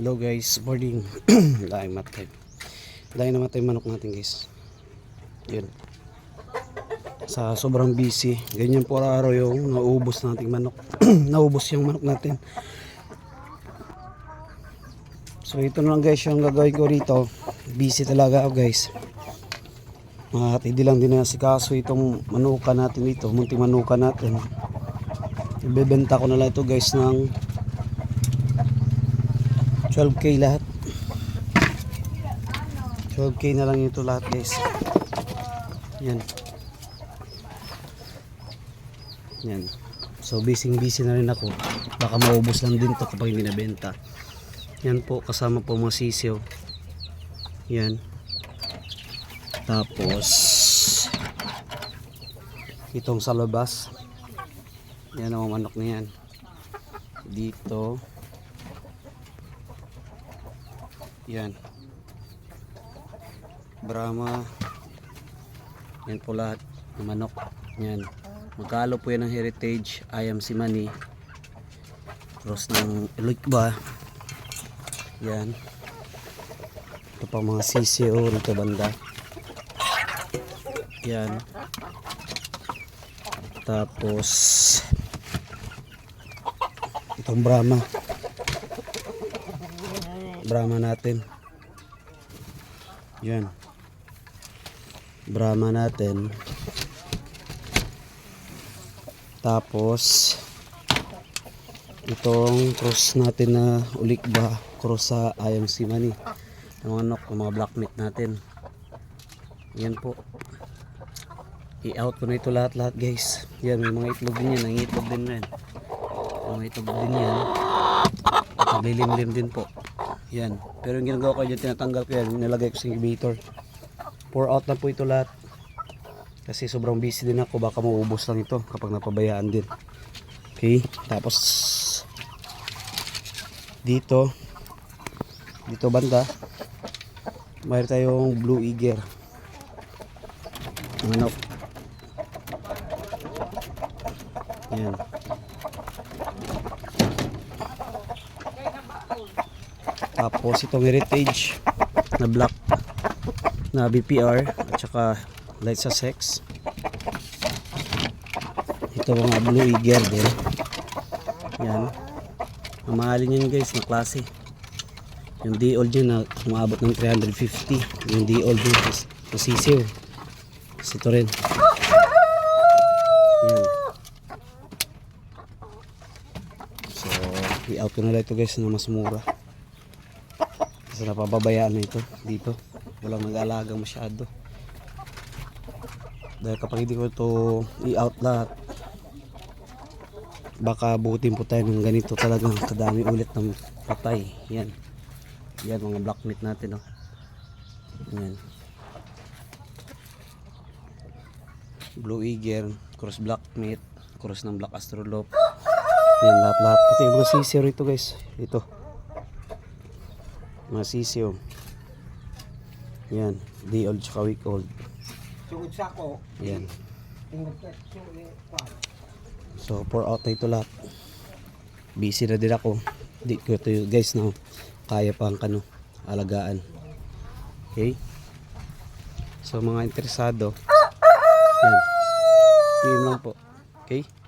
Hello guys, morning. Dahil matay. Dahil namatay manok natin guys. Yun. Sa sobrang busy. Ganyan po araw yung naubos nating manok. naubos yung manok natin. So ito na lang guys yung gagawin ko rito. Busy talaga ako guys. At hindi lang din si kaso itong manuka natin dito. Munting manuka natin. Ibebenta ko na lang ito guys ng 12k lahat. 12k na lang ito lahat guys. Yan. Yan. So busy busy na rin ako. Baka maubos lang din to kapag hindi nabenta yan po kasama po mga sisiyo. Yan. Tapos itong sa labas. Yan ang manok na yan. Dito yan. Brahma. Yan po lahat manok. Yan. Magkalo po yan ng heritage. Ayam si mani cross ng ilikba yan. Ito pa mga CCO rito banda. Yan. Tapos itong Brahma Brahma natin. Yan. Brahma natin. Tapos itong cross natin na ulikba cross sa si mani yung manok yung mga black meat natin. Yan po. I-out ko na ito lahat lahat guys. Yan may mga itlog din yan. Nangitlog din rin. May mga itlog din yan. At naglilimlim din po yan. Pero yung ginagawa ko dyan, tinatanggal ko yan. Nilagay ko sa incubator. Pour out na po ito lahat. Kasi sobrang busy din ako. Baka maubos lang ito kapag napabayaan din. Okay. Tapos, dito, dito banda, mayroon tayong blue eager. Manok. Yan. Tapos itong heritage na black na BPR at saka light sa sex. Ito mga blue eagle din. Yan. Mamahalin yan guys na klase. Yung D-old dyan na umabot ng 350. Yung D-old dyan na sisiw. Tapos ito rin. Yan. So, i-out ko na ito guys na mas mura. Kasi napababayaan na ito dito. Walang nag-alaga masyado. Dahil kapag hindi ko ito i-out lahat, baka buutin po tayo ng ganito talagang kadami ulit ng patay. Yan. Yan mga black meat natin. Oh. Yan. Blue Eagle, cross black meat, cross ng black astrolop. Yan lahat-lahat. Pati yung mga sisir ito guys. Ito mga sisiyo yan day old tsaka week old. Sugod sa ko, yan. pa. so pour out na ito lahat. Busy na din ako. Di ko ito guys na kaya pang kano alagaan. Okay? So mga interesado. Yan. PM lang po. Okay